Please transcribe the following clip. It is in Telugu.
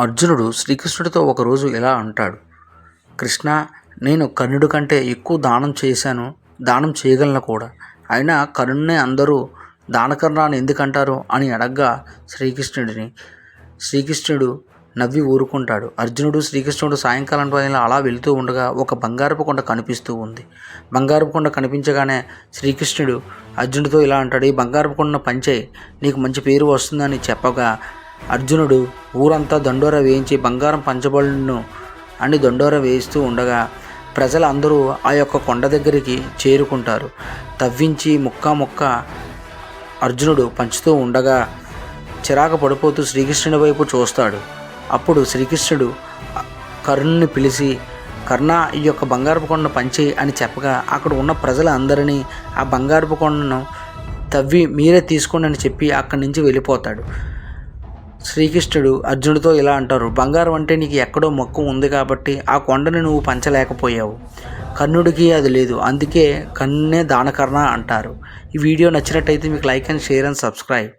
అర్జునుడు శ్రీకృష్ణుడితో ఒకరోజు ఇలా అంటాడు. కృష్ణ నేను కర్ణుడి కంటే ఎక్కువ దానం చేశాను దానం చేయగలను కూడా. అయినా కర్ణుడిని అందరూ దానకర్ణ అని ఎందుకంటారు? అని అడగ్గా శ్రీకృష్ణుడిని. శ్రీకృష్ణుడు నవ్వి ఊరుకుంటాడు. అర్జునుడు శ్రీకృష్ణుడు సాయంకాలం పైన అలా వెళుతూ ఉండగా ఒక బంగారపు కొండ కనిపిస్తూ ఉంది. బంగారపు కొండ కనిపించగానే శ్రీకృష్ణుడు అర్జునుడితో ఇలా అంటాడు ఈ బంగారపు కొండను పంచే నీకు మంచి పేరు వస్తుందని చెప్పగా అర్జునుడు ఊరంతా దండోర వేయించి బంగారం పంచబడును అని దండోర వేయిస్తూ ఉండగా ప్రజలందరూ ఆ యొక్క కొండ దగ్గరికి చేరుకుంటారు. తవ్వించి ముక్క ముక్క అర్జునుడు పంచుతూ ఉండగా చిరాకు పడిపోతూ శ్రీకృష్ణుడి వైపు చూస్తాడు. అప్పుడు శ్రీకృష్ణుడు కర్ణుని పిలిచి కర్ణ ఈ యొక్క బంగారపు కొండను పంచి అని చెప్పగా అక్కడ ఉన్న ప్రజలందరినీ ఆ బంగారపు కొండను తవ్వి మీరే తీసుకోండి అని చెప్పి అక్కడి నుంచి వెళ్ళిపోతాడు. శ్రీకృష్ణుడు అర్జునుడితో ఇలా అంటారు బంగారం అంటే నీకు ఎక్కడో మొక్కు ఉంది కాబట్టి ఆ కొండని నువ్వు పంచలేకపోయావు. కర్ణుడికి అది లేదు అందుకే కన్నే దానకర్ణ అంటారు. ఈ వీడియో నచ్చినట్టయితే మీకు like and share and subscribe.